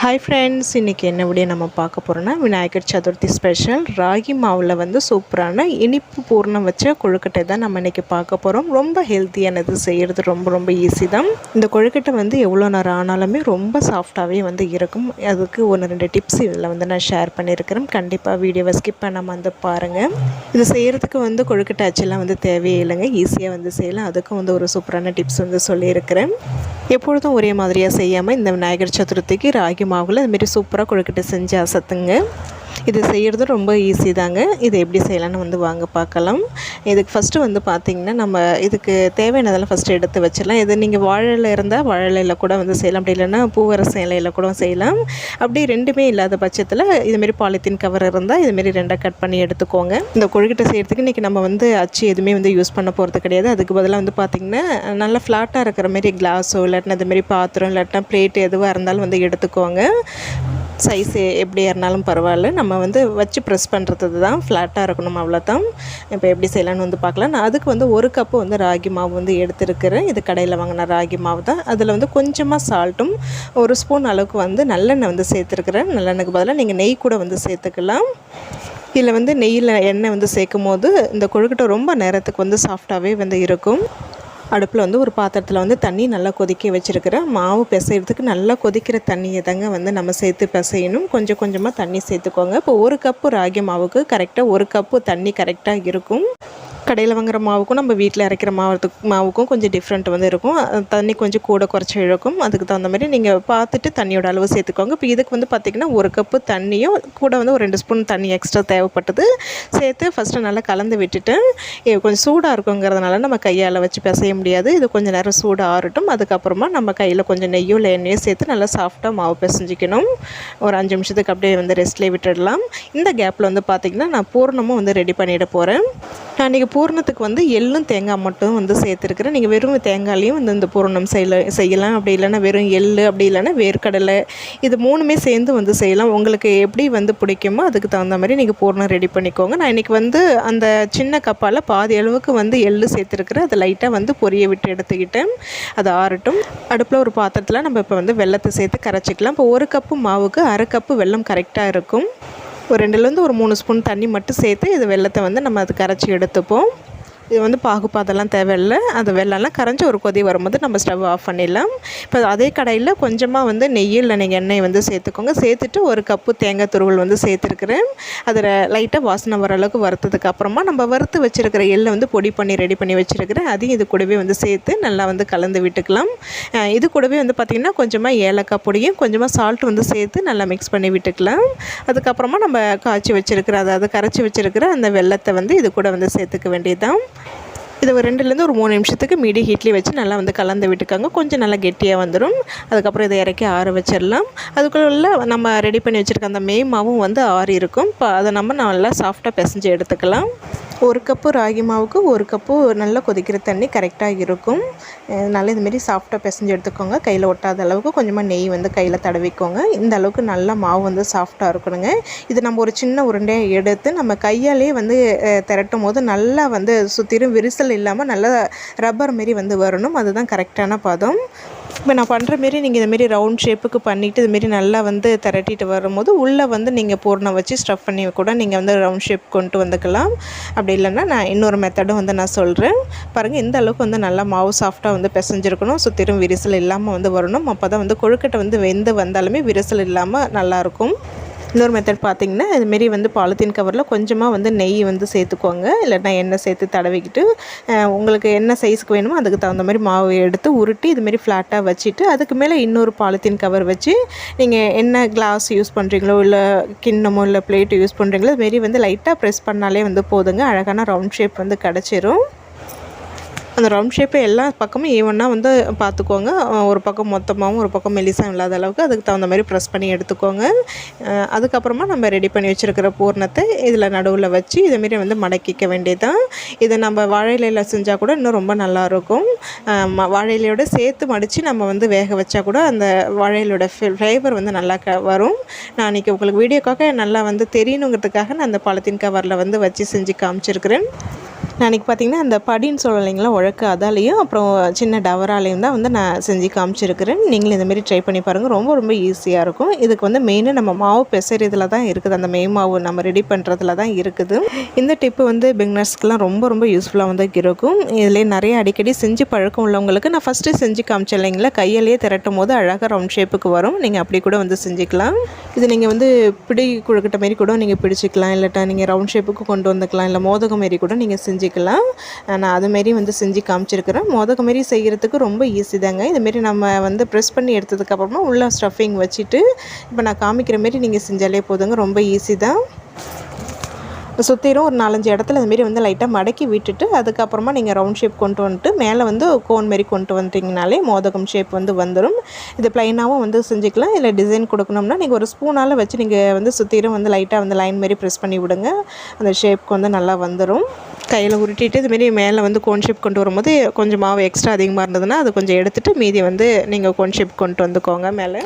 Hi friends இன்றைக்கி என்ன விட நம்ம பார்க்க போகிறோன்னா விநாயகர் சதுர்த்தி ஸ்பெஷல் ராகி மாவில் வந்து சூப்பரான இனிப்பு பூர்ணம் வச்ச கொழுக்கட்டை தான் நம்ம இன்றைக்கி பார்க்க போகிறோம் ரொம்ப ஹெல்த்தியானது செய்கிறது ரொம்ப ரொம்ப ஈஸி தான். இந்த கொழுக்கட்டை வந்து எவ்வளோ நேரம் ஆனாலுமே ரொம்ப சாஃப்டாகவே வந்து இருக்கும். அதுக்கு ஒன்று ரெண்டு டிப்ஸ் இதில் வந்து நான் ஷேர் பண்ணியிருக்கிறேன். கண்டிப்பாக வீடியோவை ஸ்கிப் பண்ணாமல் வந்து பாருங்கள் இது செய்கிறதுக்கு வந்து கொழுக்கட்டை அச்செல்லாம் வந்து தேவையே இல்லைங்க. ஈஸியாக வந்து செய்யலாம். அதுக்கும் வந்து ஒரு சூப்பரான டிப்ஸ் வந்து சொல்லியிருக்கிறேன். எப்பொழுதும் ஒரே மாதிரியாக செய்யாமல் இந்த விநாயகர் சதுர்த்திக்கு ராகி மாவில் இதுமாரி சூப்பராக கொழுக்கட்டை செஞ்சு அசத்துங்க. இது செய்கிறது ரொம்ப ஈஸி தாங்க. இது எப்படி செய்யலாம்னு வந்து வாங்க பார்க்கலாம். இதுக்கு ஃபஸ்ட்டு வந்து பார்த்திங்கன்னா நம்ம இதுக்கு தேவையானதெல்லாம் ஃபஸ்ட்டு எடுத்து வச்சிடலாம். இது நீங்கள் வாழையில் இருந்தால் வாழையில் கூட வந்து செய்யலாம். அப்படி இல்லைன்னா பூவரசம் இலையில் கூட செய்யலாம். அப்படி ரெண்டுமே இல்லாத பட்சத்தில் இதுமாரி பாலித்தீன் கவர் இருந்தால் இதுமாரி ரெண்டாக கட் பண்ணி எடுத்துக்கோங்க. இந்த கொழுக்கட்டை செய்கிறதுக்கு இன்றைக்கி நம்ம வந்து அச்சு எதுவுமே வந்து யூஸ் பண்ண போகிறது கிடையாது. அதுக்கு பதிலாக வந்து பார்த்திங்கன்னா நல்லா ஃப்ளாட்டாக இருக்கிற மாதிரி கிளாஸோ இல்லாட்டினா இதுமாரி பாத்திரம் இல்லாட்டினா பிளேட் எதுவாக இருந்தாலும் வந்து எடுத்துக்கோங்க. சைஸு எப்படியா இருந்தாலும் பரவாயில்ல. நம்ம வந்து வச்சு ப்ரெஸ் பண்ணுறது தான் ஃப்ளாட்டாக இருக்கணும் அவ்வளோதான் இப்போ எப்படி செய்யலான்னு வந்து பார்க்கலாம். நான் அதுக்கு வந்து ஒரு கப்பு வந்து ராகி மாவு வந்து எடுத்துருக்கிறேன். இது கடையில் வாங்கின ராகி மாவு தான். அதில் வந்து கொஞ்சமாக சால்ட்டும் ஒரு ஸ்பூன் அளவுக்கு வந்து நல்லெண்ணெய் வந்து சேர்த்துருக்குறேன். நல்லெண்ணெய்க்கு பதிலாக நீங்கள் நெய் கூட வந்து சேர்த்துக்கலாம். இதில் வந்து நெய்யில் எண்ணெய் வந்து சேர்க்கும் போது இந்த கொழுக்கட்டை ரொம்ப நேரத்துக்கு வந்து சாஃப்டாகவே வந்து இருக்கும். அடுப்பில் வந்து ஒரு பாத்திரத்தில் வந்து தண்ணி நல்லா கொதிக்க வச்சுருக்கிறேன் மாவு பிசைகிறதுக்கு நல்லா கொதிக்கிற தண்ணியை தாங்க வந்து நம்ம சேர்த்து பிசையணும். கொஞ்சம் கொஞ்சமாக தண்ணி சேர்த்துக்கோங்க. இப்போ ஒரு கப்பு ராகி மாவுக்கு கரெக்டாக ஒரு கப்பு தண்ணி கரெக்டாக இருக்கும். கடையில் வாங்குற மாவுக்கும் நம்ம வீட்டில் அரைக்கிற மாவுக்கு மாவுக்கும் கொஞ்சம் டிஃப்ரெண்ட் வந்து இருக்கும். தண்ணி கொஞ்சம் கூட குறைச்சி இழுக்கும். அதுக்கு தகுந்த மாதிரி நீங்கள் பார்த்துட்டு தண்ணியோட அளவு சேர்த்துக்கோங்க. இப்போ இதுக்கு வந்து பார்த்திங்கன்னா ஒரு கப்பு தண்ணியும் கூட வந்து ஒரு ரெண்டு ஸ்பூன் தண்ணி எக்ஸ்ட்ரா தேவைப்பட்டது. சேர்த்து ஃபஸ்ட்டு நல்லா கலந்து விட்டுட்டு கொஞ்சம் சூடாக இருக்குங்கிறதுனால நம்ம கையால் வச்சு பிசைய முடியாது. இது கொஞ்சம் நேரம் சூடாக ஆறட்டும். அதுக்கப்புறமா நம்ம கையில் கொஞ்சம் நெய்யும் இல்லை எண்ணெயும் சேர்த்து நல்லா சாஃப்டாக மாவு பிசைஞ்சிக்கணும். ஒரு அஞ்சு நிமிஷத்துக்கு அப்படியே வந்து ரெஸ்ட்லேயே விட்டுடலாம். இந்த கேப்பில் வந்து பார்த்திங்கன்னா நான் பூர்ணமும் வந்து ரெடி பண்ணிட போகிறேன் நான் இன்றைக்கி பூரணத்துக்கு வந்து எள்ளும் தேங்காய் மட்டும் வந்து சேர்த்துருக்குறேன். நீங்கள் வெறும் தேங்காயிலையும் வந்து இந்த பூரணம் செய்யல செய்யலாம். அப்படி இல்லைன்னா வெறும் எள் அப்படி இல்லைன்னா வேர்க்கடலை. இது மூணுமே சேர்ந்து வந்து செய்யலாம். உங்களுக்கு எப்படி வந்து பிடிக்குமோ அதுக்கு தகுந்த மாதிரி நீங்கள் பூரணம் ரெடி பண்ணிக்கோங்க. நான் இன்றைக்கி வந்து அந்த சின்ன கப்பால் பாதி அளவுக்கு வந்து எள் சேர்த்துருக்குறேன். அதை லைட்டாக வந்து பொரிய விட்டு எடுத்துக்கிட்டேன். அது ஆறட்டும். அடுப்பில் ஒரு பாத்திரத்தில் நம்ம இப்போ வந்து வெள்ளத்தை சேர்த்து கரைச்சிக்கலாம். இப்போ ஒரு கப்பு மாவுக்கு அரை கப்பு வெல்லம் கரெக்டாக இருக்கும். ஒரு ரெண்டுலேருந்து ஒரு மூணு ஸ்பூன் தண்ணி மட்டும் சேர்த்து இது வெள்ளத்தை வந்து நம்ம அது கரைச்சி எடுத்துப்போம். இது வந்து பாகுபாதெல்லாம் தேவையில்லை. அது வெள்ளம்லாம் கரைஞ்சி ஒரு கொதி வரும்போது நம்ம ஸ்டவ் ஆஃப் பண்ணிடலாம். இப்போ அதே கடையில் கொஞ்சமாக வந்து நெய்யில் நீங்கள் எண்ணெய் வந்து சேர்த்துக்கோங்க. சேர்த்துட்டு ஒரு கப்பு தேங்காய் துருவல் வந்து சேர்த்துருக்குறேன். அதில் லைட்டாக வாசனை வர அளவுக்கு வறுத்ததுக்கு அப்புறமா நம்ம வறுத்து வச்சுருக்கிற எள்ளை வந்து பொடி பண்ணி ரெடி பண்ணி வச்சுருக்கிறேன். அதையும் இது கூடவே வந்து சேர்த்து நல்லா வந்து கலந்து விட்டுக்கலாம். இது கூடவே வந்து பார்த்திங்கன்னா கொஞ்சமாக ஏலக்காய் பொடியும் கொஞ்சமாக சால்ட் வந்து சேர்த்து நல்லா மிக்ஸ் பண்ணி விட்டுக்கலாம். அதுக்கப்புறமா நம்ம காய்ச்சி வச்சுருக்கிற அதாவது கரைச்சி வச்சுருக்கிற அந்த வெள்ளத்தை வந்து இது கூட வந்து சேர்த்துக்க வேண்டியதுதான். இதை ஒரு ரெண்டுலேருந்து ஒரு மூணு நிமிஷத்துக்கு மீடியம் ஹீட்லேயே வச்சு நல்லா வந்து கலந்து விட்டுக்காங்க. கொஞ்சம் நல்லா கெட்டியாக வந்துடும். அதுக்கப்புறம் இதை இறக்கி ஆற வச்சிடலாம். அதுக்குள்ள நம்ம ரெடி பண்ணி வச்சுருக்க அந்த மே மாவும் வந்து ஆறி இருக்கும் இப்போ அதை நம்ம நல்லா சாஃப்டாக பிசைஞ்சு எடுத்துக்கலாம். ஒரு கப்பு ராகி மாவுக்கு ஒரு கப்பு நல்லா கொதிக்கிற தண்ணி கரெக்டாக இருக்கும். நல்லா இதுமாரி சாஃப்டாக பிசைஞ்சு எடுத்துக்கோங்க. கையில் ஒட்டாத அளவுக்கு கொஞ்சமாக நெய் வந்து கையில் தடவிக்கோங்க. இந்த அளவுக்கு நல்லா மாவு வந்து சாஃப்டாக இருக்கணுங்க. இது நம்ம ஒரு சின்ன உருண்டையை எடுத்து நம்ம கையாலே வந்து திரட்டும் போது நல்லா வந்து சுற்றிலும் விரிசல் இல்லாமல் நல்லா ரப்பர் மாரி வந்து வரணும். அதுதான் கரெக்டான பதம். இப்போ நான் பண்ணுற மாரி நீங்கள் இதுமாரி ரவுண்ட் ஷேப்புக்கு பண்ணிவிட்டு இதுமாரி நல்லா வந்து திரட்டிட்டு வரும்போது உள்ளே வந்து நீங்கள் பூர்ணம் வச்சு ஸ்டஃப் பண்ணி கூட நீங்கள் வந்து ரவுண்ட் ஷேப் கொண்டு வந்துக்கலாம். அப்படி இல்லைன்னா நான் இன்னொரு மெத்தடும் வந்து நான் சொல்கிறேன் பாருங்கள் இந்த அளவுக்கு வந்து நல்லா மாவு சாஃப்டாக வந்து பிசைஞ்சிருக்கணும். சுற்றிலும் விரிசல் இல்லாமல் வந்து வரணும். அப்போ தான் வந்து கொழுக்கட்டை வந்து வெந்து வந்தாலுமே விரிசல் இல்லாமல் நல்லாயிருக்கும் இன்னொரு மெத்தட் பார்த்திங்கன்னா இதுமாரி வந்து பாலித்தீன் கவரில் கொஞ்சமாக வந்து நெய் வந்து சேர்த்துக்கோங்க. இல்லைன்னா எண்ணெய் சேர்த்து தடவிக்கிட்டு உங்களுக்கு என்ன சைஸுக்கு வேணுமோ அதுக்கு தகுந்த மாதிரி மாவு எடுத்து உருட்டி இதுமாரி ஃப்ளாட்டாக வச்சுட்டு அதுக்கு மேலே இன்னொரு பாலித்தீன் கவர் வச்சு நீங்கள் என்ன கிளாஸ் யூஸ் பண்ணுறீங்களோ இல்லை கிண்ணமோ இல்லை பிளேட்டு யூஸ் பண்ணுறீங்களோ இதுமாரி வந்து லைட்டாக ப்ரெஸ் பண்ணாலே வந்து போதுங்க. அழகான ரவுண்ட் ஷேப் வந்து கிடச்சிரும். அந்த ரவுண்ட் ஷேப்பை எல்லா பக்கமும் ஈவனாக வந்து பார்த்துக்கோங்க. ஒரு பக்கம் மொத்தமாகவும் ஒரு பக்கம் மெலிசாக இல்லாத அளவுக்கு அதுக்கு தகுந்த மாதிரி ப்ரெஸ் பண்ணி எடுத்துக்கோங்க. அதுக்கப்புறமா நம்ம ரெடி பண்ணி வச்சுருக்கிற பூர்ணத்தை இதில் நடுவில் வச்சு இதுமாரி வந்து மடக்கிக்க வேண்டியதான் இதை நம்ம வாழையிலையில் செஞ்சால் கூட இன்னும் ரொம்ப நல்லாயிருக்கும் வாழையிலையோட சேர்த்து மடித்து நம்ம வந்து வேக வச்சா கூட அந்த வாழையிலோட ஃப்ளேவர் வந்து நல்லா க வரும். நான் இன்றைக்கி உங்களுக்கு வீடியோக்காக நல்லா வந்து தெரியணுங்கிறதுக்காக நான் அந்த பாலத்தின் கவரில் வந்து வச்சு செஞ்சு காமிச்சிருக்கிறேன். அன்றைக்கி பார்த்தீங்கன்னா அந்த படின்னு சொல்லலைங்களா இல்லைங்களா உழக்கு அதாலேயும் அப்புறம் சின்ன டவராலையும் தான் வந்து நான் செஞ்சு காமிச்சிருக்கிறேன். நீங்களும் இந்தமாரி ட்ரை பண்ணி பாருங்கள் ரொம்ப ரொம்ப ஈஸியாக இருக்கும். இதுக்கு வந்து மெயினாக நம்ம மாவு பிசைறதுல தான் இருக்குது. அந்த மெய் மாவு நம்ம ரெடி பண்ணுறதுல தான் இருக்குது. இந்த டிப்பு வந்து பிக்னர்ஸ்க்கெலாம் ரொம்ப ரொம்ப யூஸ்ஃபுல்லாக வந்து இருக்கும். இதுலேயே நிறைய அடிக்கடி செஞ்சு பழக்கம் உள்ளவங்களுக்கு நான் ஃபஸ்ட்டு செஞ்சு காமிச்சேன் இல்லைங்களா? கையிலேயே திரட்டும் போது அழகாக ரவுண்ட் ஷேப்புக்கு வரும். நீங்கள் அப்படி கூட வந்து செஞ்சுக்கலாம். இது நீங்கள் வந்து பிடி கொடுக்கிட்ட மாரி கூட நீங்கள் பிடிச்சிக்கலாம். இல்லாட்டா நீங்கள் ரவுண்ட் ஷேப்புக்கு கொண்டு வந்துக்கலாம். இல்லை மோதகம் மாரி கூட நீங்கள் செஞ்சு செஞ்சுக்கலாம். நான் அதுமாரி வந்து செஞ்சு காமிச்சிருக்கிறேன். மோதகம் மாரி செய்கிறதுக்கு ரொம்ப ஈஸி தாங்க. இதுமாரி நம்ம வந்து ப்ரெஸ் பண்ணி எடுத்ததுக்கப்புறமா உள்ள ஸ்டஃபிங் வச்சுட்டு இப்போ நான் காமிக்கிற மாரி நீங்கள் செஞ்சாலே போதுங்க. ரொம்ப ஈஸி தான். சுற்றிலும் ஒரு நாலஞ்சு இடத்துல அதுமாரி வந்து லைட்டாக மடக்கி விட்டுட்டு அதுக்கப்புறமா நீங்கள் ரவுண்ட் ஷேப் கொண்டு வந்துட்டு மேலே வந்து கோன் மாரி கொண்டு வந்துட்டிங்கனாலே மோதகம் ஷேப் வந்து வந்துடும் இது ப்ளைனாகவும் வந்து செஞ்சுக்கலாம். இல்லை டிசைன் கொடுக்கணும்னா நீங்கள் ஒரு ஸ்பூனால் வச்சு நீங்கள் வந்து சுற்றிலும் வந்து லைட்டாக வந்து லைன் மாரி ப்ரெஸ் பண்ணி விடுங்க. அந்த ஷேப்க்கு வந்து நல்லா வந்துடும் கையில் உருட்டிட்டு இதுமாரி மேலே வந்து கோன் ஷேப் கொண்டு வரும்போது கொஞ்சம் மாவு எக்ஸ்ட்ரா அதிகமாக இருந்ததுன்னா அது கொஞ்சம் எடுத்துகிட்டு மீதி வந்து நீங்கள் கோன் ஷேப் கொண்டு வந்துக்கோங்க மேலே.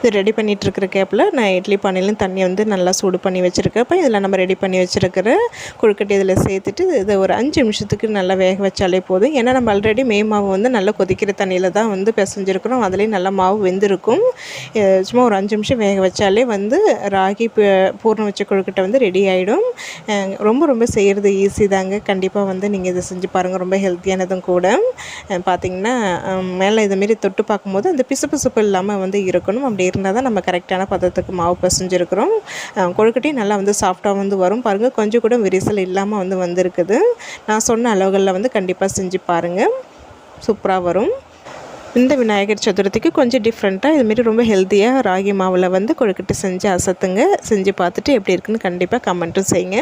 இது ரெடி பண்ணிகிட்ருக்கிற கேப்பில் நான் இட்லி பானையிலும் தண்ணி வந்து நல்லா சூடு பண்ணி வச்சுருக்கப்போ இதில் நம்ம ரெடி பண்ணி வச்சுருக்கிற கொழுக்கட்டை இதில் சேர்த்துட்டு இதை ஒரு அஞ்சு நிமிஷத்துக்கு நல்லா வேக வச்சாலே போதும். ஏன்னா நம்ம ஆல்ரெடி மே மாவு வந்து நல்லா கொதிக்கிற தண்ணியில் தான் வந்து பிசைஞ்சிருக்கிறோம். அதுலேயும் நல்லா மாவு வெந்திருக்கும். சும்மா ஒரு அஞ்சு நிமிஷம் வேக வச்சாலே வந்து ராகி பூர்ணம் வச்ச கொழுக்கட்டை வந்து ரெடி ஆகிடும் ரொம்ப ரொம்ப செய்கிறது ஈஸி தாங்க. கண்டிப்பாக வந்து நீங்கள் இதை செஞ்சு பாருங்கள் ரொம்ப ஹெல்த்தியானதும் கூட. பார்த்திங்கன்னா மேலே இதுமாரி தொட்டு பார்க்கும்போது அந்த பிசு பிசுப்பு இல்லாமல் வந்து இருக்கணும். அப்படி இருந்தால் தான் நம்ம கரெக்டான பதத்துக்கு மாவு பசைஞ்சிருக்கிறோம். கொழுக்கட்டையும் நல்லா வந்து சாஃப்டாக வந்து வரும். பாருங்கள் கொஞ்சம் கூட விரிசல் இல்லாமல் வந்து வந்திருக்குது. நான் சொன்ன அளவுகளில் வந்து கண்டிப்பாக செஞ்சு பாருங்கள் சூப்பராக வரும். இந்த விநாயகர் சதுர்த்திக்கு கொஞ்சம் டிஃப்ரெண்ட்டாக இதுமாரி ரொம்ப ஹெல்த்தியாக ராகி மாவில் வந்து கொழுக்கட்டை செஞ்சு அசத்துங்க. செஞ்சு பார்த்துட்டு எப்படி இருக்குன்னு கண்டிப்பாக கமெண்ட்டும் செய்யுங்க.